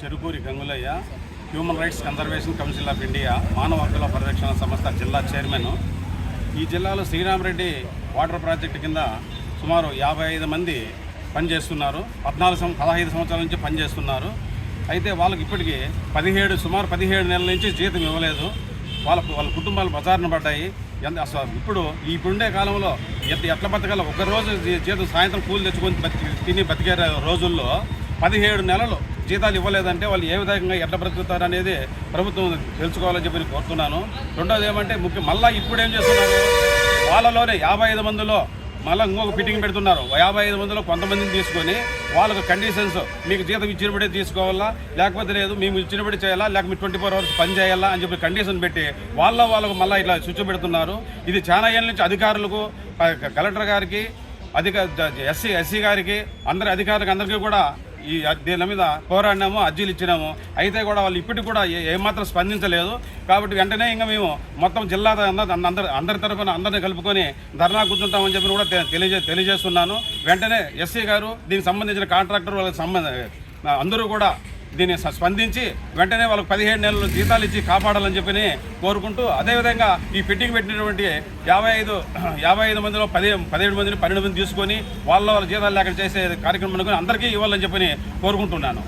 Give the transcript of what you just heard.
Cherukuri Gangulayya human rights conservation council of India మానవ హక్కుల పరిరక్షణ సంస్థ జిల్లా చైర్మన్. ఈ జిల్లాలో శ్రీరామరెడ్డి వాటర్ ప్రాజెక్టు కింద సుమారు యాభై ఐదు మంది పనిచేస్తున్నారు. పద్నాలుగు సం పదహైదు సంవత్సరాల నుంచి పనిచేస్తున్నారు. అయితే వాళ్ళకి ఇప్పటికీ పదిహేడు సుమారు పదిహేడు నెలల నుంచి జీతం ఇవ్వలేదు. వాళ్ళ వాళ్ళ కుటుంబాలు బజారున పడ్డాయి. ఎంత అసలు ఇప్పుడు ఇప్పుడుండే కాలంలో ఎంత ఎట్ల బతకాల ఒకరోజు జీతం సాయంత్రం కూలి తెచ్చుకొని బతికి తిని బతికే రోజుల్లో పదిహేడు నెలలు జీతాలు ఇవ్వలేదంటే వాళ్ళు ఏ విధంగా ఎట్లా బ్రతుకుతారు అనేది ప్రభుత్వం తెలుసుకోవాలని చెప్పి నేను కోరుతున్నాను. రెండోది ఏమంటే ముఖ్యం మళ్ళీ ఇప్పుడు ఏం చేస్తున్నారు? వాళ్ళలోనే యాభై ఐదు మందిలో మళ్ళీ ఇంకొక ఫిట్టింగ్ పెడుతున్నారు. యాభై ఐదు మందిలో కొంతమందిని తీసుకొని వాళ్ళకు కండిషన్స్ మీకు జీతం ఇచ్చినప్పుడే తీసుకోవాలా? లేకపోతే లేదు మేము ఇచ్చినప్పుడే చేయాలా? లేకపోతే మీరు ట్వంటీ ఫోర్ అవర్స్ పని చేయాలా? అని చెప్పి కండిషన్ పెట్టి వాళ్ళ వాళ్ళకు మళ్ళీ ఇట్లా స్విచ్ పెడుతున్నారు. ఇది చాలా ఏళ్ళ నుంచి అధికారులకు కలెక్టర్ గారికి అధిక ఎస్సీ ఎస్సీ గారికి అందరి అధికారులకు అందరికీ కూడా ఈ దీని మీద పోరాడినాము అర్జీలు ఇచ్చినాము. అయితే కూడా వాళ్ళు ఇప్పటికి కూడా ఏ- ఏమాత్రం స్పందించలేదు. కాబట్టి వెంటనే ఇంకా మేము మొత్తం జిల్లా అందరి అందరి తరఫున అందరిని కలుపుకొని ధర్నా కూర్చుంటామని చెప్పి కూడా తెలియజే తెలియజేస్తున్నాను. వెంటనే ఎస్సీ గారు దీనికి సంబంధించిన కాంట్రాక్టర్ వాళ్ళకి సంబంధ అందరూ కూడా దీన్ని స్పందించి వెంటనే వాళ్ళకి పదిహేడు నెలలు జీతాలు ఇచ్చి కాపాడాలని చెప్పి కోరుకుంటూ అదేవిధంగా ఈ ఫిట్టింగ్ పెట్టినటువంటి యాభై ఐదు యాభై ఐదు మందిలో పది పదిహేడు మందిని పన్నెండు మంది తీసుకొని వాళ్ళ వాళ్ళ జీతాలు లేక చేసే కార్యక్రమం అందరికీ ఇవ్వాలని చెప్పి కోరుకుంటున్నాను.